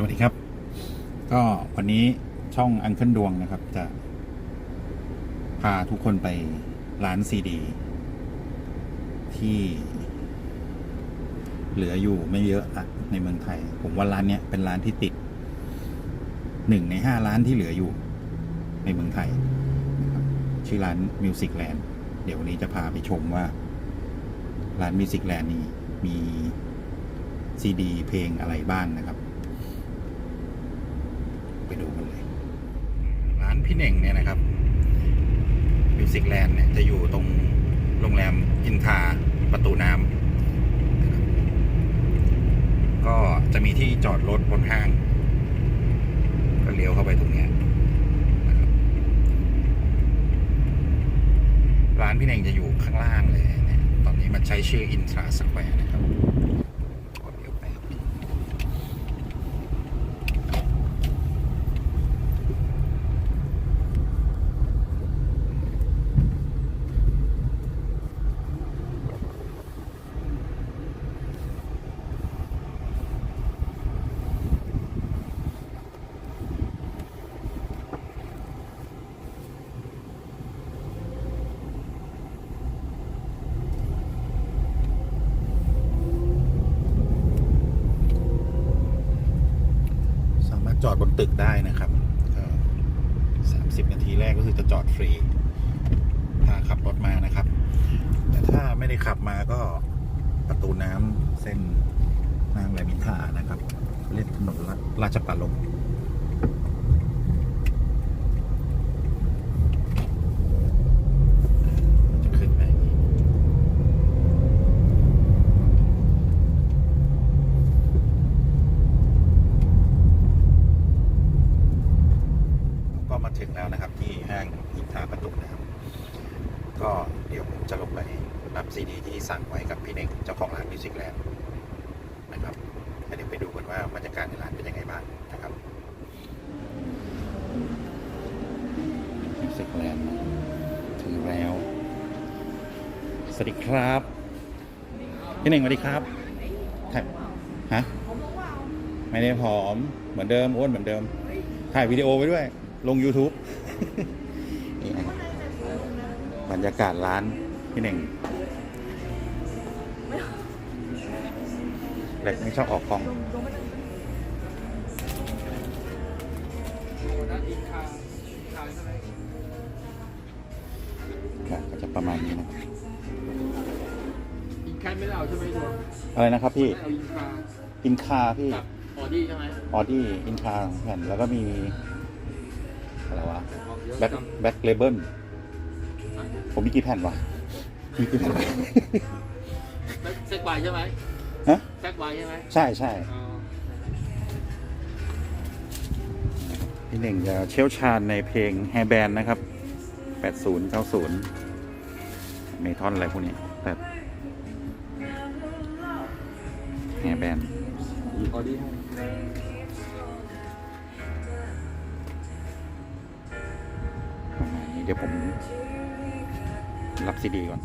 สวัสดีครับ ก็วันนี้ช่องอังเคิลดวงนะครับ จะ พาทุกคนไปร้านซีดี ที่ เหลืออยู่ไม่เยอะอะในเมืองไทย ผมว่าร้านเนี้ยเป็นร้านที่ติดหนึ่งในห้าร้านที่เหลืออยู่ ในเมืองไทยนะครับชื่อร้าน Music Land เดี๋ยววันนี้จะพาไปชมว่า ร้าน Music Land นี้มีซีดีเพลงอะไรบ้างนะครับ ไปดูกันเลย ร้าน พี่เน่งเนี่ยนะครับมิวสิกแลนด์เนี่ยจะอยู่ตรงโรงแรมอินทาประตูน้ำก็จะมีที่จอดรถบนห้าง ก็เลี้ยวเข้าไปตรงนี้นะครับร้านพี่เน่งจะอยู่ข้างล่างเลยเนี่ยตอนนี้มันใช้ชื่ออินทราสแควร์นะครับขอเลี้ยวแป๊บนึง สามารถ จอดบนตึกได้นะครับก็สามสิบนาทีแรกก็คือจะจอดฟรี ถ้าขับรถมานะครับ แต่ถ้าไม่ได้ขับมาก็ประตูน้ำเส้นนางแรมินทานะครับ เรียกถนนราชปราลมจะขึ้นไปอย่างนี้ ก็มาถึงแล้ว นะครับที่ห้างอินทาประตูน้ำก็เดี๋ยวผมจะลงไปรับซีดีที่สั่งไว้กับพี่เน่งเจ้าของร้านมิวสิกแลนด์นะครับเดี๋ยวไปดูกันว่าบรรยากาศในร้านเป็นยังไงบ้างนะครับมิวสิกแลนด์ถึงแล้ว สวัสดีครับ พี่เน่งสวัสดีครับถ่ายฮะไม่ได้ผอมเหมือนเดิมอ้วนเหมือนเดิม ถ่ายวิดีโอไว้ด้วย ลง YouTube นี่นะครับบ รรยากาศร้านพี่เน่งเล็กไม่ชอบออกกล้องครับก็จะประมาณนี้นะอินคันไม่ได้เอาใช่ไหมดวงอะไรนะครับพี่ไม่เอาอินคาอินคาพี่กับออดี้ใช่ไหมออดี้อินคาแผ่นแล้วก็มีอะไรวะออกเยอะแบ็คจังแบ็คเลเบิล ผมมีกี่แผ่นวะมีกี่แผ่นวะแซกไวใช่ไหมฮะแซกไวใช่ไหมใช่ใช่อ๋อพี่เน่งจะเชี่ยวชาญในเพลงแฮร์แบนนะครับ 80 90 เมทอนอะไรพวกนี้แต่แฮร์แบนออดี้ประมาณนี้เดี๋ยวผม รับซีดีก่อน